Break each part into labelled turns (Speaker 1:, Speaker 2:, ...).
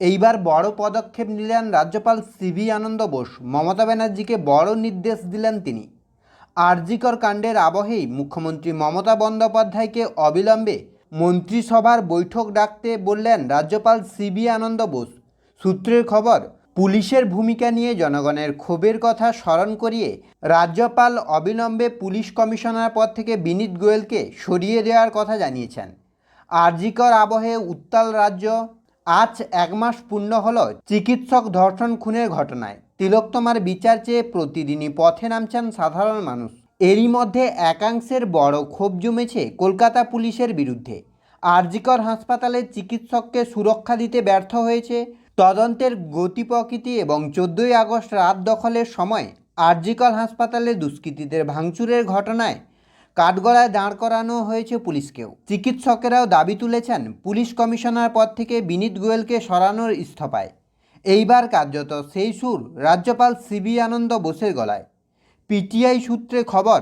Speaker 1: এইবার বড় পদক্ষেপ নিলেন রাজ্যপাল সিভি আনন্দ বোস। মমতা ব্যানার্জিকে বড় নির্দেশ দিলেন তিনি। আরজিকর কাণ্ডের আবহেই মুখ্যমন্ত্রী মমতা বন্দ্যোপাধ্যায়কে অবিলম্বে মন্ত্রিসভার বৈঠক ডাকতে বললেন রাজ্যপাল সিবি আনন্দ বোস। সূত্রের খবর, পুলিশের ভূমিকা নিয়ে জনগণের ক্ষোভের কথা স্মরণ করিয়ে রাজ্যপাল অবিলম্বে পুলিশ কমিশনার পদ থেকে বিনীত গোয়েলকে সরিয়ে দেওয়ার কথা জানিয়েছেন। আরজিকর আবহে উত্তাল রাজ্য আজ এক মাস পূর্ণ হল চিকিৎসক ধর্ষণ খুনের ঘটনায়। তিলোত্তমার বিচার চেয়ে প্রতিদিনই পথে নামছেন সাধারণ মানুষ। এরই মধ্যে একাংশের বড় ক্ষোভ জমেছে কলকাতা পুলিশের বিরুদ্ধে। আরজিকর হাসপাতালে চিকিৎসককে সুরক্ষা দিতে ব্যর্থ হয়েছে। তদন্তের গতি প্রকৃতি এবং চোদ্দোই আগস্ট রাত দখলের সময় আরজিকর হাসপাতালে দুষ্কৃতীদের ভাঙচুরের ঘটনায় কাঠগড়ায় দাঁড় করানো হয়েছে পুলিশকেও। চিকিৎসকেরাও দাবি তুলেছেন, পুলিশ কমিশনার পদ থেকে বিনীত গোয়েলকে সরানোর ইস্তফায়। এইবার কার্যত সেই সুর রাজ্যপাল সিবি আনন্দ বোসের গলায়। পিটিআই সূত্রে খবর,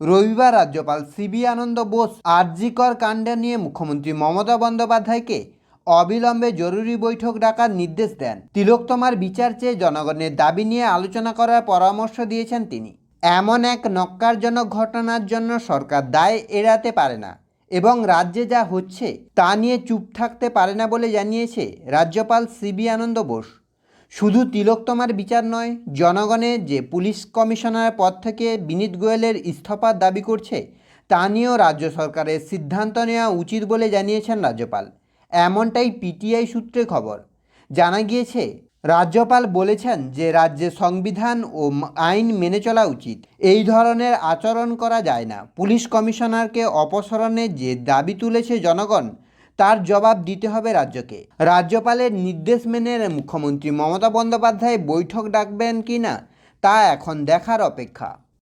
Speaker 1: রবিবার রাজ্যপাল সিবি আনন্দ বোস আরজিকর কাণ্ড নিয়ে মুখ্যমন্ত্রী মমতা বন্দ্যোপাধ্যায়কে অবিলম্বে জরুরি বৈঠক ডাকার নির্দেশ দেন। তিলোত্তমার বিচার চেয়ে জনগণের দাবি নিয়ে আলোচনা করার পরামর্শ দিয়েছেন তিনি। এমন এক নক্কারজনক ঘটনার জন্য সরকার দায় এড়াতে পারে না এবং রাজ্যে যা হচ্ছে তা নিয়ে চুপ থাকতে পারে না বলে জানিয়েছে রাজ্যপাল সিবি আনন্দ বোস। শুধু তিলোত্তমার বিচার নয় জনগণের যে পুলিশ কমিশনার পদ থেকে বিনীত গোয়েলের ইস্তফার দাবি করছে, তা নিয়েও রাজ্য সরকারের সিদ্ধান্ত নেওয়া উচিত বলে জানিয়েছেন রাজ্যপাল। এমনটাই পিটিআই সূত্রে খবর। জানা গিয়েছে রাজ্যপাল বলেছেন যে রাজ্যে সংবিধান ও আইন মেনে চলা উচিত। এই ধরনের আচরণ করা যায় না। পুলিশ কমিশনারকে অপসারণের যে দাবি তুলেছে জনগণ, তার জবাব দিতে হবে রাজ্যকে। রাজ্যপালের নির্দেশ মেনে মুখ্যমন্ত্রী মমতা বন্দ্যোপাধ্যায় বৈঠক ডাকবেন কি না, তা এখন দেখার অপেক্ষা।